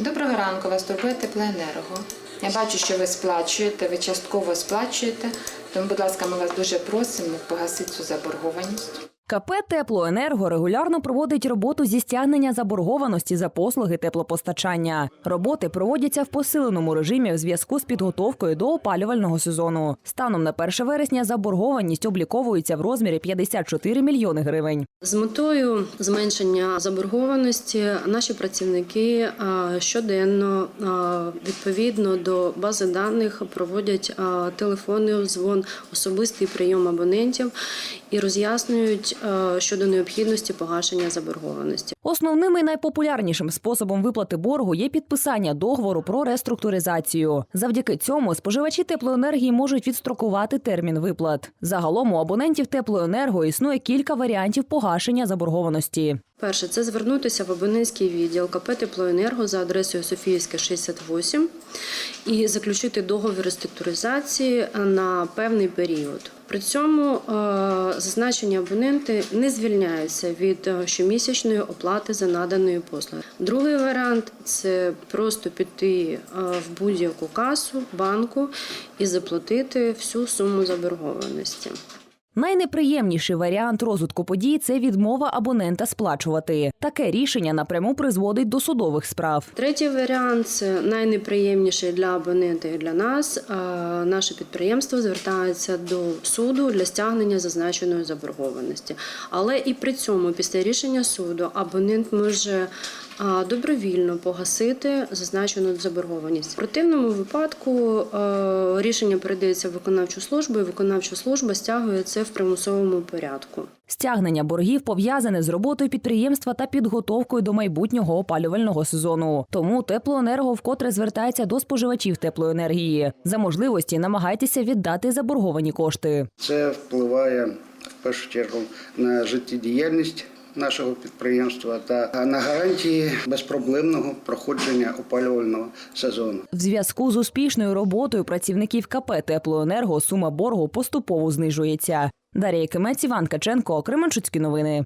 Доброго ранку, вас турбує теплоенерго. Я бачу, що ви сплачуєте, ви частково сплачуєте, тому, будь ласка, ми вас дуже просимо погасити цю заборгованість. КП Теплоенерго регулярно проводить роботу зі стягнення заборгованості за послуги теплопостачання. Роботи проводяться в посиленому режимі в зв'язку з підготовкою до опалювального сезону. Станом на 1 вересня заборгованість обліковується в розмірі 54 мільйони гривень. З метою зменшення заборгованості наші працівники щоденно відповідно до бази даних проводять телефонний дзвон, особистий прийом абонентів і роз'яснюють щодо необхідності погашення заборгованості. Основним і найпопулярнішим способом виплати боргу є підписання договору про реструктуризацію. Завдяки цьому споживачі теплоенергії можуть відстрокувати термін виплат. Загалом у абонентів теплоенерго існує кілька варіантів погашення заборгованості. Перше це звернутися в абонентський відділ КП Теплоенерго за адресою Софіївська 68 і заключити договір реструктуризації на певний період. При цьому е, зазначені абоненти не звільняються від е, щомісячної оплати за наданою послуги. Другий варіант це просто піти е, в будь-яку касу банку і заплатити всю суму заборгованості. Найнеприємніший варіант розвитку подій це відмова абонента сплачувати. Таке рішення напряму призводить до судових справ. Третій варіант це найнеприємніший для абонента і для нас. Наше підприємство звертається до суду для стягнення зазначеної заборгованості. Але і при цьому, після рішення суду, абонент може добровільно погасити зазначену заборгованість. В противному випадку рішення передається в виконавчу службу, і виконавча служба стягує це в примусовому порядку. Стягнення боргів пов'язане з роботою підприємства та підготовкою до майбутнього опалювального сезону. Тому теплоенерго вкотре звертається до споживачів теплоенергії. За можливості намагайтеся віддати заборговані кошти. Це впливає в першу чергу на життєдіяльність нашого підприємства та на гарантії безпроблемного проходження опалювального сезону. В зв'язку з успішною роботою працівників КП Теплоенерго сума боргу поступово знижується. Дар'я Кимець, Іван Каченко, Кременчуцькі новини.